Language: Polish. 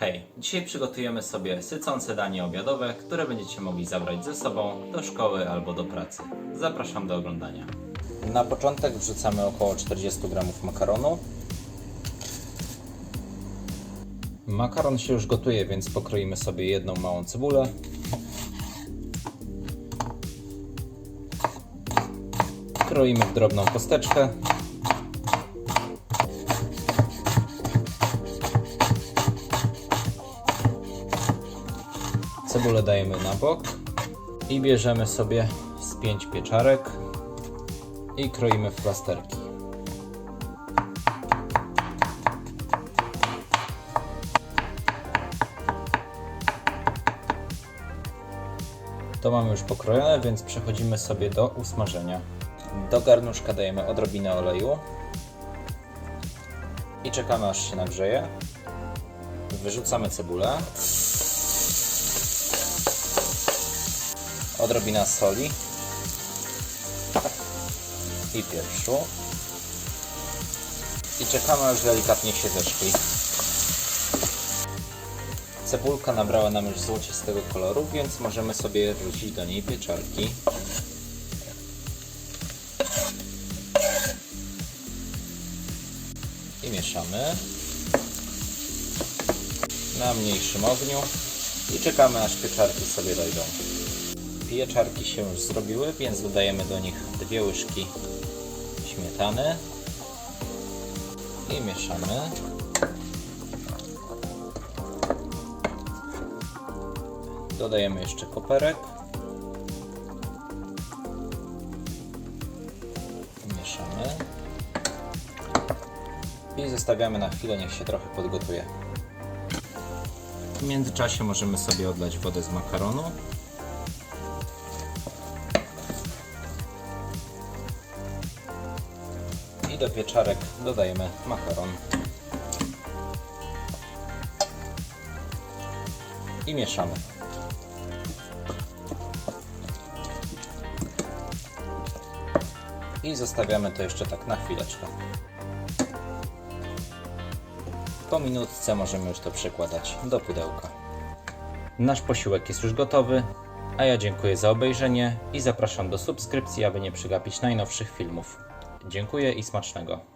Hej, dzisiaj przygotujemy sobie sycące danie obiadowe, które będziecie mogli zabrać ze sobą do szkoły albo do pracy. Zapraszam do oglądania. Na początek wrzucamy około 40 g makaronu. Makaron się już gotuje, więc pokroimy sobie jedną małą cebulę. Kroimy w drobną kosteczkę. Cebulę dajemy na bok i bierzemy sobie z 5 pieczarek i kroimy w plasterki. To mamy już pokrojone, więc przechodzimy sobie do usmażenia. Do garnuszka dajemy odrobinę oleju i czekamy aż się nagrzeje. Wyrzucamy cebulę. Odrobina soli i pieprzu i czekamy aż delikatnie się zeszkli. Cebulka nabrała nam już złocistego koloru, więc możemy sobie wrzucić do niej pieczarki. I mieszamy na mniejszym ogniu i czekamy aż pieczarki sobie dojdą. Pieczarki się już zrobiły, więc dodajemy do nich dwie łyżki śmietany i mieszamy. Dodajemy jeszcze koperek. Mieszamy. I zostawiamy na chwilę, niech się trochę podgotuje. W międzyczasie możemy sobie odlać wodę z makaronu. I do pieczarek dodajemy makaron. I mieszamy. I zostawiamy to jeszcze tak na chwileczkę. Po minutce możemy już to przekładać do pudełka. Nasz posiłek jest już gotowy, a ja dziękuję za obejrzenie i zapraszam do subskrypcji, aby nie przegapić najnowszych filmów. Dziękuję i smacznego.